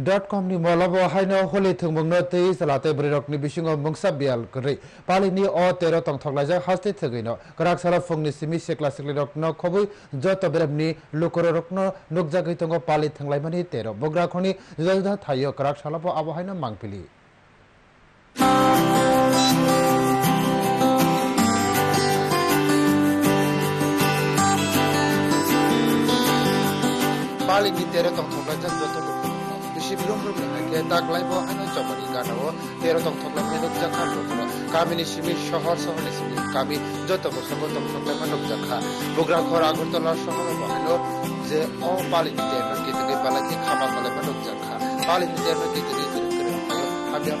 Dot com ni molabo haino holi thungmungno tei salate brirokni bisingo mungsa bial kri palini o tero tong thoklajak haste thegino krak sara phungni simi sekla sekli rokno khobui joto berabni lukoro rokno nukjagui tongo pali thanglai tero bogra khoni juda juda thayo krak salabo abo haino mangpili palini tero tong thoklajak joto lukoro bisi bilum rum ke taklai bo haino chomani ganao tero tong thoklai mani nukjakha lukoro kamini simi শহর শহরে simi kami joto bosango tong thoklai mani nukjakha bogra khor Agartala শহরে বহানো যে ও palini tero kitigi balati khama kale mani nukjakha palini tero kitigi kiri kiri hayo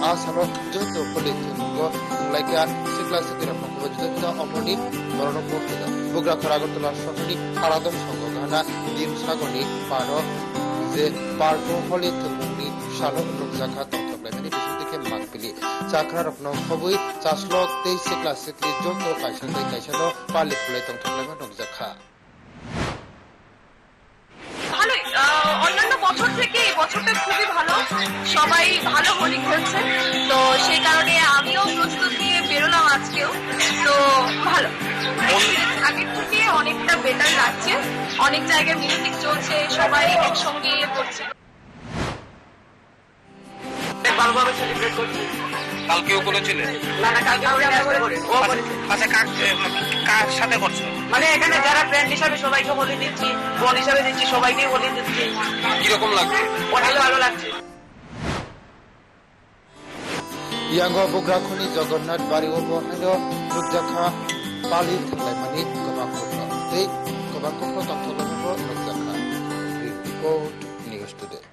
আমি আমাদের নিকটে মাত করি আজকে ও হলিনি তং থাকলাই মুঙ্গো আমাকে মুখসা বিয়াম করে আসারো যত হলি মুঙ্গো লাইকা সিকলা সিকিরা মুঙ্গো যত অমনি মরণ মুখিদা বুগরা খরাগতলা শহরনি আলাদম সংঘ গানা ডিম সাগনি পারো, যে পার্টো হলি থুমুংনি সালো রুকজাখা তং থাকলাই মানে বিশু দিকে মাত পিলি। চাকরা রকন খবুই চাসলক তেই সিকলা সিকলি যত কাইসা দেই কাইসা পালি ফুলাই তং থাকলাই মানে সবাই ভালো হোলি খেলছে। তো সেই কারণে আমিও প্রস্তুত নিয়ে বেরোলাম আজকেও। তো ভালো। আগের থেকে অনেকটা বেটার লাগছে। অনেক জায়গায় মিউজিক চলছে সবাই একসঙ্গে করছে। ভালোভাবে সেলিব্রেট করছি। কালকেও করেছিলে? না না কালকে আমরা একবারে করি। ও করেছে। আচ্ছা কার কার সাথে করছ? মানে এখানে যারা ফ্রেন্ড হিসাবে সবাইকে বলে দিচ্ছি বোন হিসাবে দিচ্ছি সবাইকে বলে দিচ্ছি। কীরকম লাগছে? অনেক ভালো লাগছে। जगन्नाथ बारी रुपजाखा पाली गोबा गोबा रुपजाखा रिपोर्ट न्यूज टुडे